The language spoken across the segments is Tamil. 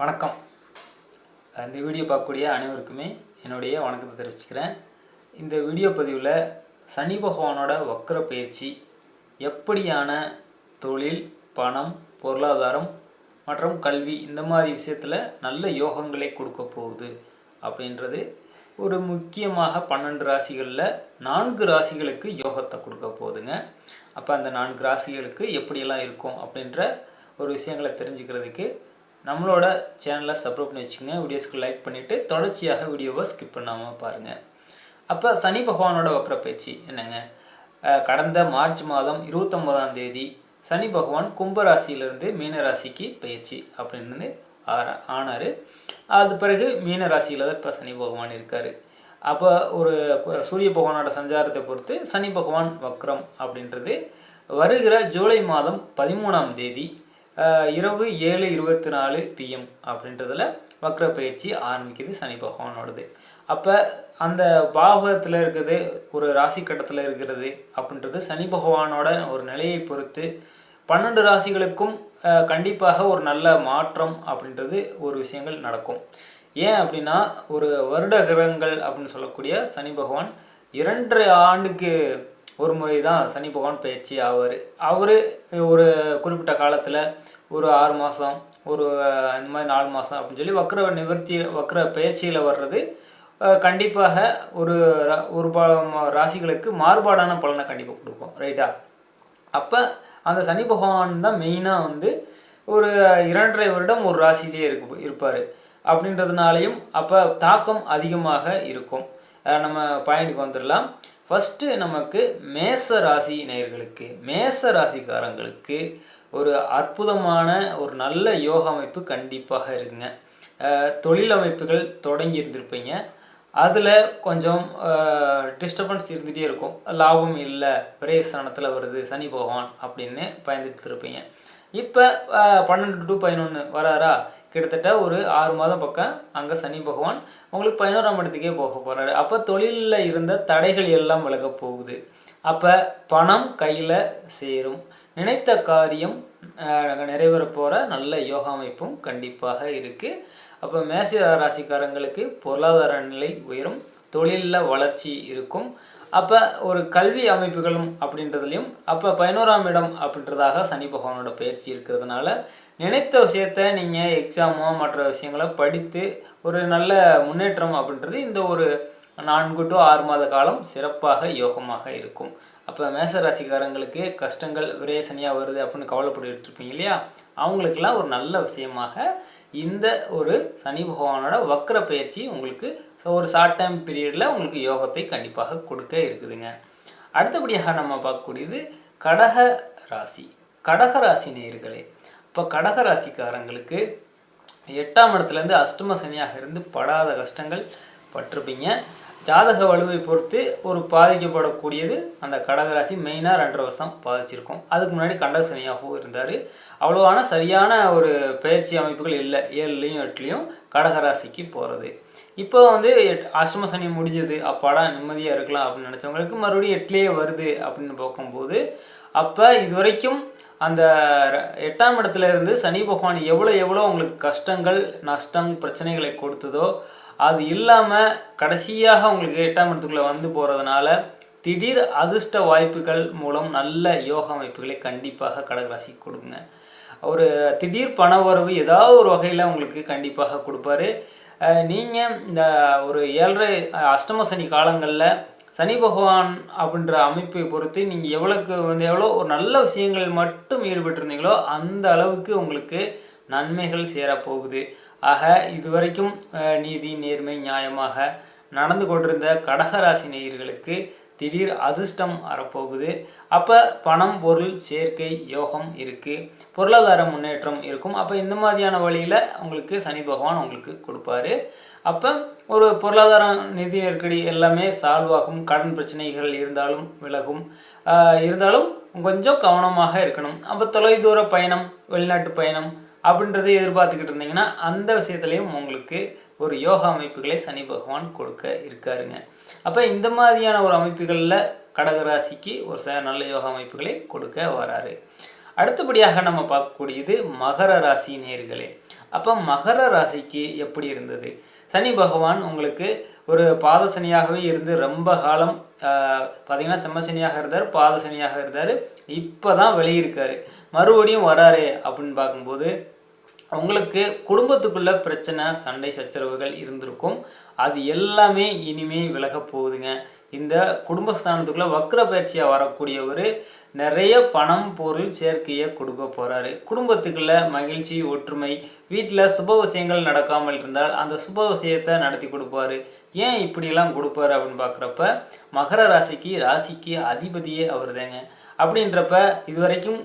வணக்கம். இந்த வீடியோ பார்க்கக்கூடிய அனைவருக்குமே என்னுடைய வணக்கத்தை தெரிவிச்சுக்கிறேன். இந்த வீடியோ பதிவில் சனி பகவானோட வக்கர பயிற்சி எப்படியான தொழில் பணம் பொருளாதாரம் மற்றும் கல்வி இந்த மாதிரி விஷயத்தில் நல்ல யோகங்களை கொடுக்க போகுது அப்படின்றது ஒரு முக்கியமாக பன்னெண்டு ராசிகளில் நான்கு ராசிகளுக்கு யோகத்தை கொடுக்க போகுதுங்க. அப்போ அந்த நான்கு ராசிகளுக்கு எப்படியெல்லாம் இருக்கும் அப்படின்ற ஒரு விஷயங்களை தெரிஞ்சுக்கிறதுக்கு நம்மளோட சேனலை சப்ஸ்கிரைப் பண்ணி வச்சுக்கோங்க. வீடியோஸ்க்கு லைக் பண்ணிவிட்டு தொடர்ச்சியாக வீடியோவை ஸ்கிப் பண்ணாமல் பாருங்கள் அப்போ சனி பகவானோட வக்கர பயிற்சி என்னங்க? கடந்த மார்ச் மாதம் இருபத்தொம்போதாம் தேதி சனி பகவான் கும்பராசியிலிருந்து மீனராசிக்கு பயிற்சி அப்படின்னு ஆற ஆனார். அது பிறகு மீனராசியில் தான் இப்போ சனி பகவான் இருக்கார். அப்போ ஒரு சூரிய பகவானோட சஞ்சாரத்தை பொறுத்து சனி பகவான் வக்ரம் அப்படின்றது. வருகிற ஜூலை மாதம் பதிமூணாம் தேதி இரவு ஏழு இருபத்தி நாலு பிஎம் அப்படின்றதுல வக்ர பயிற்சி ஆரம்பிக்குது சனி பகவானோடது. அப்போ அந்த பாகத்தில் இருக்கிறது ஒரு ராசி கட்டத்தில் இருக்கிறது அப்படின்றது சனி பகவானோட ஒரு நிலையை பொறுத்து பன்னெண்டு ராசிகளுக்கும் கண்டிப்பாக ஒரு நல்ல மாற்றம் அப்படின்றது ஒரு விஷயங்கள் நடக்கும். ஏன் அப்படின்னா ஒரு வருட கிரகங்கள் அப்படின்னு சொல்லக்கூடிய சனி பகவான் இரண்டரை ஆண்டுக்கு ஒரு முறை தான் சனி பகவான் பயிற்சி ஆவார். அவர் ஒரு குறிப்பிட்ட காலத்தில் ஒரு ஆறு மாதம் ஒரு இந்த மாதிரி நாலு மாதம் அப்படின்னு சொல்லி வக்ர நிவர்த்தி வக்ர பயிற்சியில் வர்றது கண்டிப்பாக ஒரு ரா- ஒரு ராசிகளுக்கு மாறுபாடான பலனை கண்டிப்பாக கொடுக்கும். ரைட்டா? அப்போ அந்த சனி பகவான் தான் மெயினாக வந்து ஒரு இரண்டரை வருடம் ஒரு ராசியிலே இருக்கு இருப்பார். அப்படின்றதுனாலையும் அப்போ தாக்கம் அதிகமாக இருக்கும். நம்ம பாயிண்ட்டுக்கு வந்துடலாம் ஃபஸ்ட்டு நமக்கு மேச ராசி நேயர்களுக்கு மேச ராசிக்காரங்களுக்கு ஒரு அற்புதமான ஒரு நல்ல யோக அமைப்பு கண்டிப்பாக இருக்குங்க. தொழில் அமைப்புகள் தொடங்கி இருந்திருப்பீங்க. அதில் கொஞ்சம் டிஸ்டர்பன்ஸ் இருந்துகிட்டே இருக்கும். லாபம் இல்லை பிரேசனத்தில் வருது சனி பகவான் அப்படின்னு பயந்துட்டு இருப்பீங்க. இப்போ பன்னெண்டு டு பதினொன்று வராரா? கிட்டத்தட்ட ஒரு ஆறு மாதம் பக்கம் அங்கே சனி பகவான் உங்களுக்கு பதினோராம் இடத்துக்கே போக போகிறாரு அப்போ தொழிலில் இருந்த தடைகள் எல்லாம் விலக போகுது. அப்போ பணம் கையில் சேரும். நினைத்த காரியம் நிறைவேற போகிற நல்ல யோகா அமைப்பும் கண்டிப்பாக இருக்குது அப்போ மேச ராசிக்காரங்களுக்கு பொருளாதார நிலை உயரும். தொழிலில் வளர்ச்சி இருக்கும். அப்போ ஒரு கல்வி அமைப்புகளும் அப்படின்றதுலையும் அப்போ பதினோராம் இடம் அப்படின்றதாக சனி பகவானோட பயிற்சி இருக்கிறதுனால நினைத்த விஷயத்த நீங்கள் எக்ஸாமோ மற்ற விஷயங்களோ படித்து ஒரு நல்ல முன்னேற்றம் அப்படின்றது இந்த ஒரு நான்கு டு ஆறு மாத காலம் சிறப்பாக யோகமாக இருக்கும். அப்போ மேச ராசிக்காரங்களுக்கு கஷ்டங்கள் விரேசனையாக வருது அப்படின்னு கவலைப்பட்டுட்டு இருப்பீங்க இல்லையா? அவங்களுக்கெல்லாம் ஒரு நல்ல விஷயமாக இந்த ஒரு சனி பகவானோட வக்ர பயிற்சி உங்களுக்கு ஒரு ஷார்ட் டைம் பீரியடில் உங்களுக்கு யோகத்தை கண்டிப்பாக கொடுக்க இருக்குதுங்க. அடுத்தபடியாக நம்ம பார்க்கக்கூடியது கடக ராசி. கடக ராசி நேர்களே இப்போ கடக ராசிக்காரங்களுக்கு எட்டாம் இடத்துலேருந்து அஷ்டம சனியாக இருந்து படாத கஷ்டங்கள் பட்டிருப்பீங்க. ஜாதக வலுவை பொறுத்து ஒரு பாதிக்கப்படக்கூடியது அந்த கடகராசி மெயினாக ரெண்டரை வருஷம் பாதிச்சிருக்கும். அதுக்கு முன்னாடி கண்டக சனியாகவும் இருந்தார். அவ்வளோவான சரியான ஒரு பயிற்சி அமைப்புகள் இல்லை. ஏழுலேயும் எட்டுலேயும் கடகராசிக்கு போகிறது இப்போ வந்து எட் அஷ்டம சனி முடிஞ்சது. அப்பாடா நிம்மதியாக இருக்கலாம் அப்படின்னு நினச்சவங்களுக்கு மறுபடியும் எட்டுலேயே வருது அப்படின்னு பார்க்கும்போது அப்போ இது வரைக்கும் அந்த எட்டாம் இடத்துல இருந்து சனி பகவான் எவ்வளோ எவ்வளோ உங்களுக்கு கஷ்டங்கள் நஷ்டம் பிரச்சனைகளை கொடுத்ததோ அது இல்லாமல் கடைசியாக உங்களுக்கு எட்டாம் இடத்துக்குள்ளே வந்து போகிறதுனால திடீர் அதிர்ஷ்ட வாய்ப்புகள் மூலம் நல்ல யோக அமைப்புகளை கண்டிப்பாக கடகராசி கொடுங்க. ஒரு திடீர் பண வரவு ஏதாவது ஒரு வகையில் உங்களுக்கு கண்டிப்பாக கொடுப்பாரு. நீங்கள் இந்த ஒரு ஏழரை அஷ்டம சனி காலங்களில் சனி பகவான் அப்படின்ற அமைப்பை பொறுத்து நீங்கள் எவ்வளோக்கு வந்து எவ்வளோ ஒரு நல்ல விஷயங்கள் மட்டும் ஈடுபட்டிருந்தீங்களோ அந்த அளவுக்கு உங்களுக்கு நன்மைகள் சேரப்போகுது. ஆக இதுவரைக்கும் நீதி நேர்மை நியாயமாக நடந்து கொண்டிருந்த கடகராசி நேயர்களுக்கு திடீர் அதிர்ஷ்டம் வரப்போகுது. அப்போ பணம் பொருள் சேர்க்கை யோகம் இருக்குது பொருளாதார முன்னேற்றம் இருக்கும். அப்போ இந்த மாதிரியான வழியில் உங்களுக்கு சனி பகவான் உங்களுக்கு கொடுப்பாரு. அப்போ ஒரு பொருளாதாரம் நிதி நெருக்கடி எல்லாமே சால்வ் ஆகும். கடன் பிரச்சனைகள் இருந்தாலும் விலகும். இருந்தாலும் கொஞ்சம் கவனமாக இருக்கணும். அப்போ தொலைதூர பயணம் வெளிநாட்டு பயணம் அப்படின்றத எதிர்பார்த்துக்கிட்டு இருந்தீங்கன்னா அந்த விஷயத்துலையும் உங்களுக்கு ஒரு யோகா அமைப்புகளை சனி பகவான் கொடுக்க இருக்காருங்க. அப்போ இந்த மாதிரியான ஒரு அமைப்புகளில் கடகராசிக்கு ஒரு ச நல்ல யோகா அமைப்புகளை கொடுக்க வராரு. அடுத்தபடியாக நம்ம பார்க்கக்கூடியது மகர ராசி நேர்களே. அப்போ மகர ராசிக்கு எப்படி இருந்தது? சனி பகவான் உங்களுக்கு ஒரு பாத சனியாகவே இருந்து ரொம்ப காலம் பார்த்தீங்கன்னா செம்ம சனியாக இருந்தார் பாத சனியாக இருந்தார். இப்போ தான் வெளியிருக்காரு. மறுபடியும் வராரு அப்படின்னு பார்க்கும்போது உங்களுக்கு குடும்பத்துக்குள்ள பிரச்சனை சண்டை சச்சரவுகள் இருந்திருக்கும். அது எல்லாமே இனிமே விலக போகுதுங்க. இந்த குடும்பஸ்தானத்துக்குள்ள வக்ர பயிற்சியாக வரக்கூடியவர் நிறைய பணம் பொருள் சேர்க்கையை கொடுக்க போகிறாரு குடும்பத்துக்குள்ள மகிழ்ச்சி ஒற்றுமை வீட்டில் சுப விஷயங்கள் நடக்காமல் இருந்தால் அந்த சுப விஷயத்தை நடத்தி கொடுப்பாரு. ஏன் இப்படியெல்லாம் கொடுப்பாரு அப்படின்னு பார்க்குறப்ப மகர ராசிக்கு ராசிக்கு அதிபதியே அவர் தாங்க அப்படின்றப்ப இதுவரைக்கும்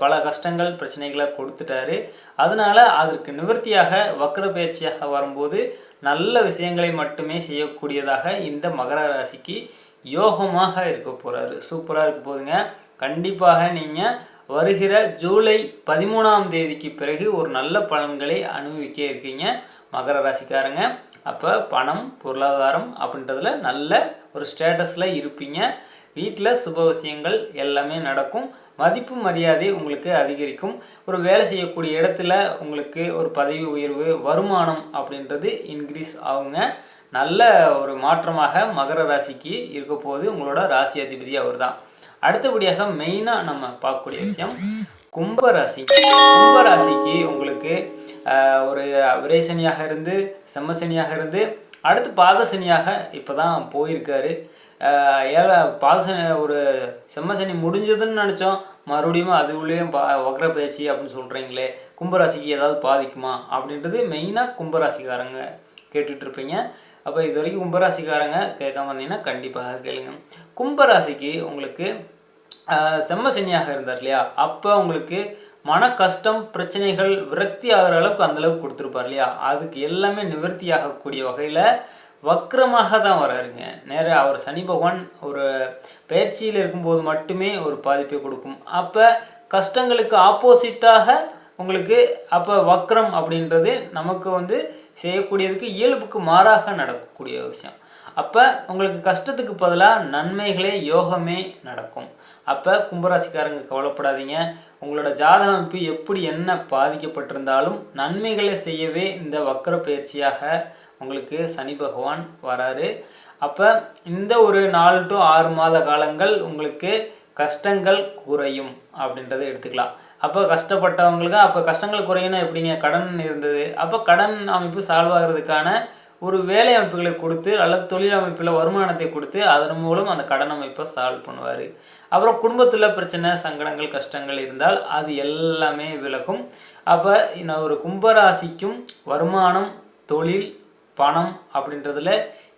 பல கஷ்டங்கள் பிரச்சனைகளை கொடுத்துட்டாரு. அதனால அதற்கு நிவர்த்தியாக வக்ர பயிற்சியாக வரும்போது நல்ல விஷயங்களை மட்டுமே செய்யக்கூடியதாக இந்த மகர ராசிக்கு யோகமாக இருக்க போகிறாரு சூப்பராக இருக்க போதுங்க கண்டிப்பாக நீங்கள் வருகிற ஜூலை பதிமூணாம் தேதிக்கு பிறகு ஒரு நல்ல பலன்களை அனுபவிக்க இருக்கீங்க மகர ராசிக்காரங்க. அப்போ பணம் பொருளாதாரம் அப்படின்றதுல நல்ல ஒரு ஸ்டேட்டஸில் இருப்பீங்க. வீட்டில் சுப விஷயங்கள் எல்லாமே நடக்கும். மதிப்பு மரியாதை உங்களுக்கு அதிகரிக்கும். ஒரு வேலை செய்யக்கூடிய இடத்துல உங்களுக்கு ஒரு பதவி உயர்வு வருமானம் அப்படின்றது இன்க்ரீஸ் ஆகுங்க. நல்ல ஒரு மாற்றமாக மகர ராசிக்கு இருக்க போது உங்களோட ராசி அதிபதி அவர் தான் அடுத்தபடியாக மெயினாக நம்ம பார்க்கக்கூடிய விஷயம் கும்பராசி கும்பராசிக்கு உங்களுக்கு ஒரு விரைசனியாக இருந்து செம்மசனியாக இருந்து அடுத்து பாதசனியாக இப்போ தான் போயிருக்காரு. ஏழை பாதசனி ஒரு செம்மசனி முடிஞ்சதுன்னு நினச்சோம். மறுபடியும் அது உள்ளேயும் பா வக்ர பேசி அப்படின்னு சொல்கிறீங்களே கும்பராசிக்கு ஏதாவது பாதிக்குமா? அப்படின்றது மெயினாக கும்பராசிக்காரங்க கேட்டுட்ருப்பீங்க. அப்போ இது வரைக்கும் கும்பராசிக்காரங்க கேட்காம வந்தீங்கன்னா கண்டிப்பாக கேளுங்க. கும்பராசிக்கு உங்களுக்கு செம்ம சனியாக இருந்தார் இல்லையா? அப்போ உங்களுக்கு மன கஷ்டம் பிரச்சனைகள் விரக்தி ஆகிற அளவுக்கு அந்தளவுக்கு கொடுத்துருப்பார் இல்லையா? அதுக்கு எல்லாமே நிவர்த்தி ஆகக்கூடிய வகையில் வக்கரமாக தான் வராருங்க. நேராக அவர் சனி பகவான் ஒரு பயிற்சியில் இருக்கும்போது மட்டுமே ஒரு பாதிப்பை கொடுக்கும். அப்போ கஷ்டங்களுக்கு ஆப்போசிட்டாக உங்களுக்கு அப்போ வக்ரம் அப்படின்றது நமக்கு வந்து செய்யக்கூடியதுக்கு இயல்புக்கு மாறாக நடக்கக்கூடிய விஷயம். அப்போ உங்களுக்கு கஷ்டத்துக்கு பதிலாக நன்மைகளே யோகமே நடக்கும். அப்போ கும்பராசிக்காரங்க கவலைப்படாதீங்க. உங்களோட ஜாதக அமைப்பு எப்படி என்ன பாதிக்கப்பட்டிருந்தாலும் நன்மைகளை செய்யவே இந்த வக்கர பயிற்சியாக உங்களுக்கு சனி பகவான் வராரு. அப்போ இந்த ஒரு நாலு டு ஆறு மாத காலங்கள் உங்களுக்கு கஷ்டங்கள் குறையும் அப்படின்றத எடுத்துக்கலாம். அப்போ கஷ்டப்பட்டவங்களுக்கு அப்போ கஷ்டங்கள் குறையணும் எப்படிங்க? கடன் இருந்தது. அப்போ கடன் அமைப்பு சால்வ் ஆகிறதுக்கான ஒரு வேலை அமைப்புகளை கொடுத்து அல்லது தொழில் அமைப்பில் வருமானத்தை கொடுத்து அதன் மூலம் அந்த கடன் அமைப்பை சால்வ் பண்ணுவார். அப்புறம் குடும்பத்தில் பிரச்சனை சங்கடங்கள் கஷ்டங்கள் இருந்தால் அது எல்லாமே விலகும். அப்போ நான் ஒரு கும்பராசிக்கும் வருமானம் தொழில் பணம் அப்படின்றதுல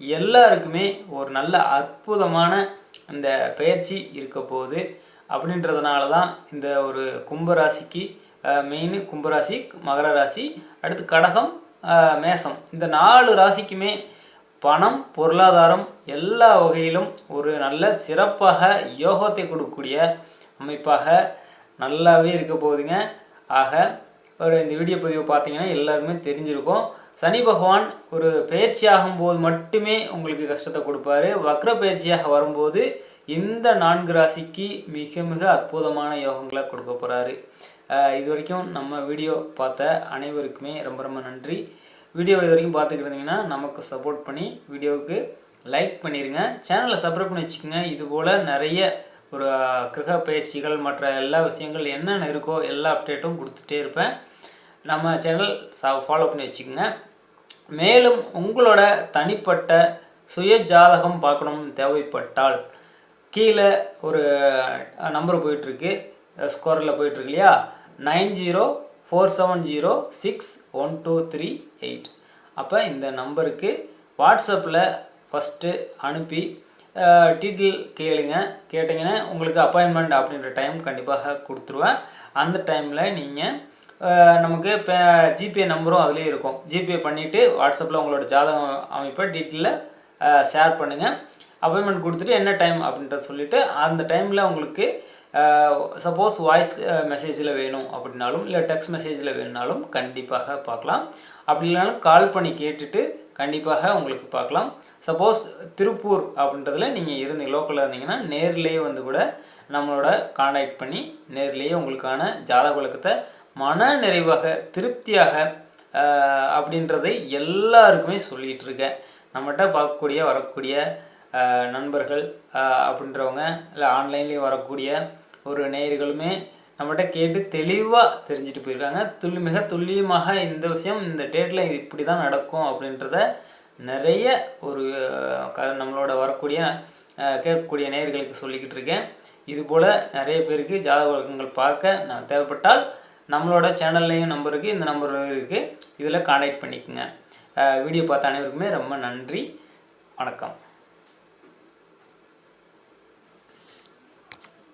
எல்லாருக்குமே ஒரு நல்ல அற்புதமான அந்த பயிற்சி இருக்க போகுது. அப்படின்றதுனால தான் இந்த ஒரு கும்பராசிக்கு மெயின் கும்பராசி மகர ராசி அடுத்து கடகம் மேசம். இந்த நாலு ராசிக்குமே பணம் பொருளாதாரம் எல்லா வகையிலும் ஒரு நல்ல சிறப்பாக யோகத்தை கொடுக்கக்கூடிய அமைப்பாக நல்லாவே இருக்க போகுதுங்க. ஆக ஒரு இந்த வீடியோ பதிவு பார்த்தீங்கன்னா எல்லாருமே தெரிஞ்சிருக்கும். சனி பகவான் ஒரு பயிற்சி ஆகும்போது மட்டுமே உங்களுக்கு கஷ்டத்தை கொடுப்பாரு. வக்ர பயிற்சியாக வரும்போது இந்த நான்கு ராசிக்கு மிக மிக அற்புதமான யோகங்களை கொடுக்க போகிறாரு இது வரைக்கும் நம்ம வீடியோ பார்த்த அனைவருக்குமே ரொம்ப ரொம்ப நன்றி. வீடியோ இது வரைக்கும் பார்த்துக்கிட்டு இருந்தீங்கன்னா நமக்கு சப்போர்ட் பண்ணி வீடியோவுக்கு லைக் பண்ணிடுங்க சேனலை சப்ஸ்கிரைப் பண்ணி வச்சுக்கோங்க. இதுபோல் நிறைய ஒரு கிரக பயிற்சிகள் மற்ற எல்லா விஷயங்கள் என்னென்ன இருக்கோ எல்லா அப்டேட்டும் கொடுத்துட்டே இருப்பேன். நம்ம சேனல் ச ஃபாலோ பண்ணி வச்சுக்கோங்க. மேலும் உங்களோட தனிப்பட்ட சுய ஜாதகம் பார்க்கணும் தேவைப்பட்டால் கீழே ஒரு நம்பர் போயிட்டுருக்கு. ஸ்கோரில் போயிட்டுருக்கு இல்லையா nine zero four seven zero six one two three eight அப்போ இந்த நம்பருக்கு வாட்ஸ்அப்பில் ஃபஸ்ட்டு அனுப்பி டீட்டெயில் கேளுங்க. கேட்டிங்கன்னா உங்களுக்கு அப்பாயின்மெண்ட் அப்படின்ற டைம் கண்டிப்பாக கொடுத்துருவேன். அந்த டைமில் நீங்கள் நமக்கு இப்போ ஜிபே நம்பரும் அதுலேயே இருக்கும். ஜிபே பண்ணிவிட்டு வாட்ஸ்அப்பில் உங்களோட ஜாதகம் அமைப்பை டீட்டெயிலில் ஷேர் பண்ணுங்கள் அப்பாயின்மெண்ட் கொடுத்துட்டு என்ன டைம் அப்படின்றத சொல்லிவிட்டு அந்த டைமில் உங்களுக்கு சப்போஸ் வாய்ஸ் மெசேஜில் வேணும் அப்படின்னாலும் இல்லை டெக்ஸ்ட் மெசேஜில் வேணுனாலும் கண்டிப்பாக பார்க்கலாம். அப்படி இல்லைனாலும் கால் பண்ணி கேட்டுட்டு கண்டிப்பாக உங்களுக்கு பார்க்கலாம். சப்போஸ் திருப்பூர் அப்படின்றதுல நீங்கள் இருந்தீங்க லோக்கலில் இருந்தீங்கன்னா நேர்லேயே வந்து கூட நம்மளோட காண்டாக்ட் பண்ணி நேர்லேயே உங்களுக்கான ஜாதக விளக்கத்தை மன நிறைவாக திருப்தியாக அப்படின்றதை எல்லாருக்குமே சொல்லிகிட்டு இருக்கேன். நம்மகிட்ட பார்க்கக்கூடிய வரக்கூடிய நண்பர்கள் அப்படின்றவங்க இல்லை ஆன்லைன்லேயும் வரக்கூடிய ஒரு நேயர்களுமே நம்மகிட்ட கேட்டு தெளிவாக தெரிஞ்சுட்டு போயிருக்காங்க. துல்லி மிக துல்லியமாக இந்த விஷயம் இந்த டேட்டில் இப்படி தான் நடக்கும் அப்படின்றத நிறைய ஒரு க நம்மளோட வரக்கூடிய கேட்கக்கூடிய நேயர்களுக்கு சொல்லிக்கிட்டு இருக்கேன். இதுபோல் நிறைய பேருக்கு ஜாதக வழக்கங்கள் பார்க்க நான் தேவைப்பட்டால் நம்மளோட சேனல்லையும் நம்பருக்கு இந்த நம்பர் இருக்குது இதில் கான்டாக்ட் பண்ணிக்கோங்க. வீடியோ பார்த்த அனைவருக்குமே ரொம்ப நன்றி. வணக்கம்.